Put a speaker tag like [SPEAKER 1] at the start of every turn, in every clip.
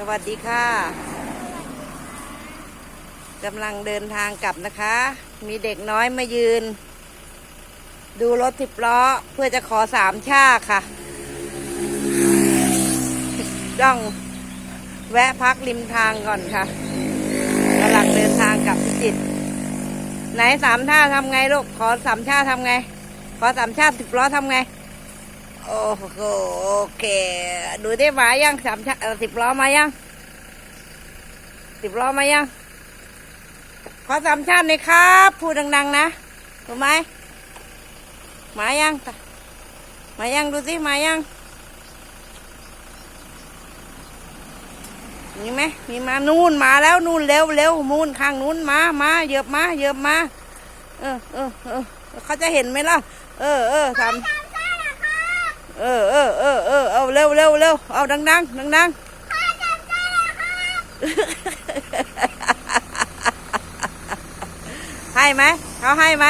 [SPEAKER 1] สวัสดีค่ะกำลังเดินทางกลับนะคะ มีเด็กน้อยมายืน ดูรถสิบล้อเพื่อจะขอสามชาค่ะต้องแวะพักริมทางก่อนค่ะกำลังเดินทางกลับพิจิตรไหนสามท่าทำไงลูก ขอสามชาทำไง ขอสามชาสิบล้อทำไง โอ้โหโอเค ดูได้มายังสามชาเอ่อสิบล้อมายังสิบล้อมายัง ขอสามชาติหน่อยครับ พูดดัง ๆ นะถูกไหมมายัง มายังดูสิมายังมีไหมมีมานู่นมาแล้วนู่นเร็วเร็วมูนข้างนู้นมามาเหยียบมาเหยียบมา เออเออเออเขาจะเห็นไหมล่ะ เออเออสาม เออเออเออเออเอาเร็วเร็วเร็วเอาดังดังดังดังให้ไหมเขาให้ไหม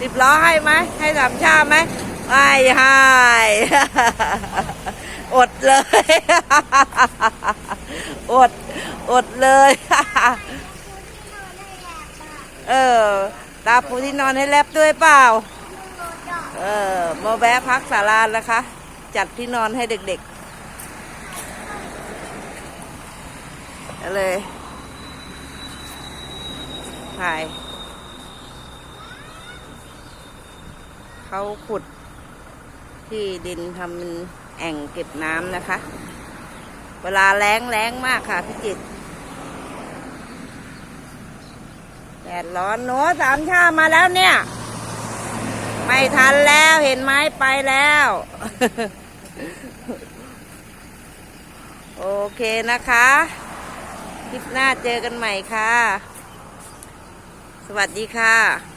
[SPEAKER 1] สิบล้อให้ไหมให้สามชาไหมไม่ให้อดเลย อด อดเลย เออ ตาปูที่นอนให้แลบด้วยเปล่า เออ มาแวะพักศาลานะคะ จัดที่นอนให้เด็กๆเเลยถ่ายเขาขุดที่ดินทำเป็นแอ่งเก็บน้ำนะคะ เวลาแรงแรงมากค่ะพี่จิตแดดร้อนหนูสามชามาแล้วเนี่ย ไม่ทันแล้วเห็นไหมไปแล้ว โอเคนะคะ คลิปหน้าเจอกันใหม่ค่ะ สวัสดีค่ะ